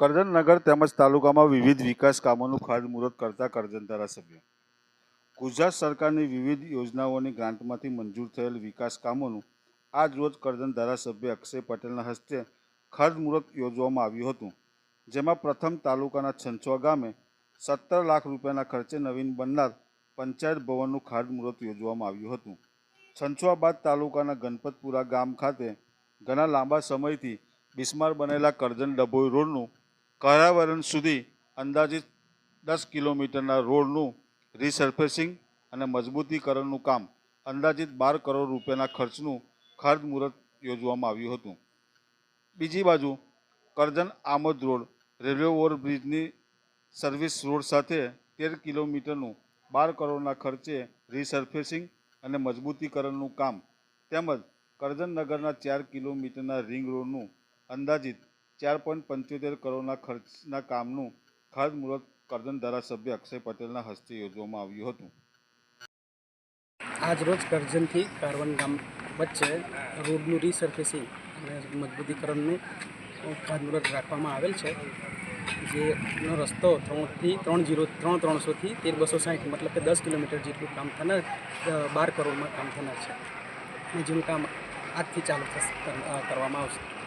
કરજણનગર તેમજ તાલુકામાં વિવિધ વિકાસ કામોનું ખાતમુહૂર્ત કરતા કરજણ ધારાસભ્ય. ગુજરાત સરકારની વિવિધ યોજનાઓની ગ્રાન્ટમાંથી મંજૂર થયેલ વિકાસ કામોનું આજ રોજ કરજણ ધારાસભ્ય અક્ષય પટેલના હસ્તે ખાતમુહૂર્ત યોજવામાં આવ્યું હતું, જેમાં પ્રથમ તાલુકાના છંછવા ગામે સત્તર લાખ રૂપિયાના ખર્ચે નવીન બનનાર પંચાયત ભવનનું ખાતમુહૂર્ત યોજવામાં આવ્યું હતું. છંછવા બાદ તાલુકાના ગણપતપુરા ગામ ખાતે ઘણા લાંબા સમયથી બિસ્માર બનેલા કરજણ ડભોઈ રોડનું કરાવરણ સુધી અંદાજિત દસ કિલોમીટરના રોડનું રિસર્ફેસિંગ અને મજબૂતીકરણનું કામ, અંદાજિત બાર કરોડ રૂપિયાના ખર્ચનું ખાતમુહૂર્ત યોજવામાં આવ્યું હતું. બીજી બાજુ, કરજણ આમોદ રોડ, રેલવે ઓવરબ્રિજની સર્વિસ રોડ સાથે તેર કિલોમીટરનું બાર કરોડના ખર્ચે રિસર્ફેસિંગ અને મજબૂતીકરણનું કામ, તેમજ કરજણ નગરના ચાર કિલોમીટરના રિંગ રોડનું અંદાજિત ચાર પોઈન્ટ પંચોતેર કરોડના ખર્ચના કામનું ખાતમુહૂર્ત કરજણ ધારાસભ્ય અક્ષય પટેલના હસ્તે યોજવામાં આવ્યું હતું. આજ રોજ કરજણથી કારવન ગામ વચ્ચે રોડનું રીસર્ફેસિંગ અને મજબૂતીકરણનું ખાતમુહૂર્ત રાખવામાં આવેલ છે. જેનો રસ્તો ત્રણથી ત્રણ જીરો, ત્રણ ત્રણસોથી તેર બસો સાઠ મતલબ કે દસ કિલોમીટર જેટલું કામ થનાર બાર કરોડમાં કામ થનાર છે. અને જેનું કામ આજથી ચાલુ કરવામાં આવશે.